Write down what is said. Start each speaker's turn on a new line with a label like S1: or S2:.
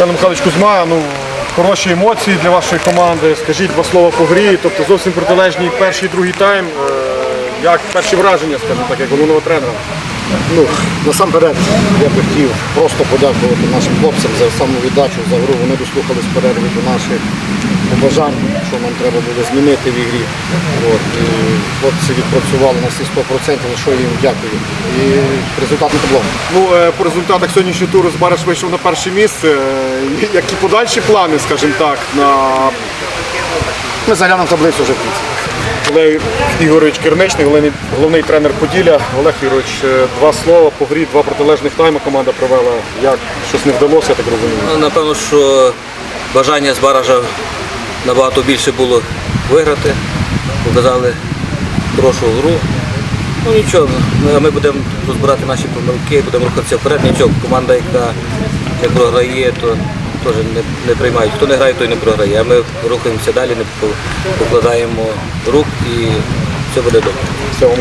S1: Михайло Михайлович Кузьма, ну, хороші емоції для вашої команди. Скажіть два слова по грі, тобто зовсім протилежні перший і другий тайм. Е, Як перші враження, скажімо так, як головного тренера?
S2: Ну, насамперед, я би хотів просто подякувати нашим хлопцям за самовіддачу, за гру. Вони дослухались перерви до наших побажань, що нам треба буде змінити в ігрі. От, і хлопці відпрацювали на всі 100%, за що я їм дякую. І результат не табло.
S1: Ну, е, по результатах сьогоднішнього туру Збараш вийшов на перше місце. Е, Які подальші плани, скажімо так, на
S2: Ми заглянемо таблицю вже в кінці.
S1: Олег Ігорович Керничний, головний, головний тренер Поділля. Олег Ігорович, е, два слова по грі, два протилежних тайми команда провела. Як щось не вдалося, я так розумію.
S3: Ну, Напевно, що бажання з баража набагато більше було виграти. Показали хорошу гру. Ну нічого, ми- будемо розбирати наші помилки, будемо рухатися вперед. Нічого, команда, яка не програє, то теж не, не приймають. Хто не грає, той не програє. А ми рухаємося далі, не покладаємо рук і все буде добре.
S1: Всього.